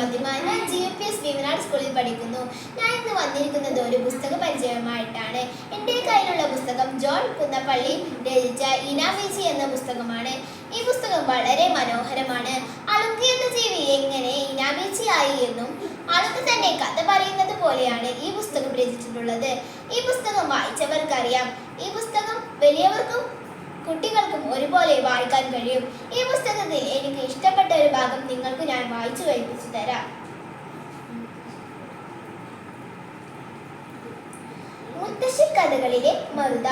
ഞാൻ G U P S വിമനാട് സ്കൂളിൽ പഠിക്കുന്നു. ഞാൻ ഇന്ന് വന്നിരിക്കുന്നത് ഒരു പുസ്തക പരിചയമായിട്ടാണ്. എന്റെ കയ്യിലുള്ള പുസ്തകം ജോൺ കുന്നപ്പള്ളി രചിച്ച ഇനാമിജി എന്ന പുസ്തകമാണ്. ഈ പുസ്തകം വളരെ മനോഹരമാണ്. അളുങ്കി എന്ന ജീവി എങ്ങനെ ഇനാമിജി ആയി എന്നും അളുക്ക് തന്നെ കഥ പറയുന്നത് പോലെയാണ് ഈ പുസ്തകം രചിച്ചിട്ടുള്ളത്. ഈ പുസ്തകം വായിച്ചവർക്കറിയാം. ഈ പുസ്തകം വലിയവർക്കും കുട്ടികൾക്കും ഒരുപോലെ വായിക്കാൻ കഴിയും. ഈ പുസ്തകത്തിൽ എനിക്ക് ഇഷ്ടപ്പെട്ട ഒരു ഭാഗം നിങ്ങൾക്ക് ഞാൻ വായിച്ചു കേൾപ്പിച്ചു തരാം. മുത്തശ്ശി കഥകളിലെ മറുത.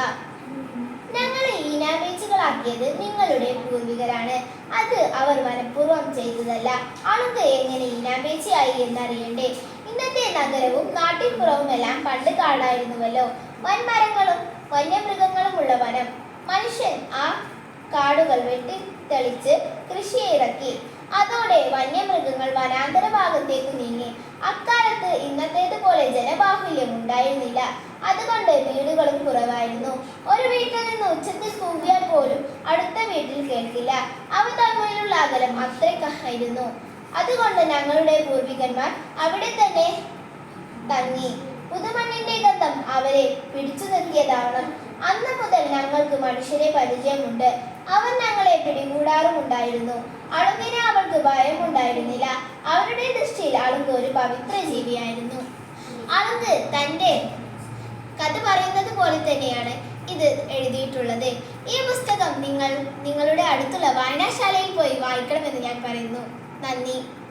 ഞങ്ങളെ ഈനാമേച്ചുകളാക്കിയത് നിങ്ങളുടെ പൂർവികരാണ്. അത് അവർ മനഃപൂർവം ചെയ്തതല്ല. ആളുകൾ എങ്ങനെ ഈനാമേച്ചിയായി എന്നറിയണ്ടേ? ഇന്നത്തെ നഗരവും നാട്ടിൻപുറവുമെല്ലാം പണ്ട് കാടായിരുന്നുവല്ലോ. വൻമരങ്ങളും വന്യമൃഗങ്ങളുമുള്ള വനം. മനുഷ്യൻ ആ കാടുകൾ വെട്ടി തെളിച്ച് കൃഷിയിറക്കി അതോടെ വന്യമൃഗങ്ങൾ വനാന്തര ഭാഗത്തേക്ക് നീങ്ങി. അക്കാലത്ത് ഇന്നത്തേതുപോലെ ജനബാഹുല്യം ഉണ്ടായിരുന്നില്ല. അതുകൊണ്ട് വീടുകളും കുറവായിരുന്നു. ഒരു വീട്ടിൽ നിന്ന് ഉച്ചത്തിൽ കൂവിയാൽ പോലും അടുത്ത വീട്ടിൽ കേൾക്കില്ല. അവ തമ്മിലുള്ള അകലം അത്രയ്ക്കായിരുന്നു. അതുകൊണ്ട് ഞങ്ങളുടെ പൂർവികന്മാർ അവിടെ തന്നെ തങ്ങി. പുതുമണ്ണിന്റെ ഗന്ധം അവരെ പിടിച്ചു നിർത്തിയതാവണം അന്ന് മുതൽ ഞങ്ങൾക്ക് മനുഷ്യരെ പരിചയമുണ്ട്. അവൻ ഞങ്ങളെ പിടികൂടാറുമുണ്ടായിരുന്നു. അളുങ്കിന് അവൾക്ക് ഭയമുണ്ടായിരുന്നില്ല. അവരുടെ ദൃഷ്ടിയിൽ അളുങ്ക് ഒരു പവിത്ര ജീവിയായിരുന്നു. അളുങ്ക് തന്റെ കഥ പറയുന്നത് പോലെ തന്നെയാണ് ഇത് എഴുതിയിട്ടുള്ളത്. ഈ പുസ്തകം നിങ്ങൾ നിങ്ങളുടെ അടുത്തുള്ള വായനാശാലയിൽ പോയി വായിക്കണമെന്ന് ഞാൻ പറയുന്നു. നന്ദി.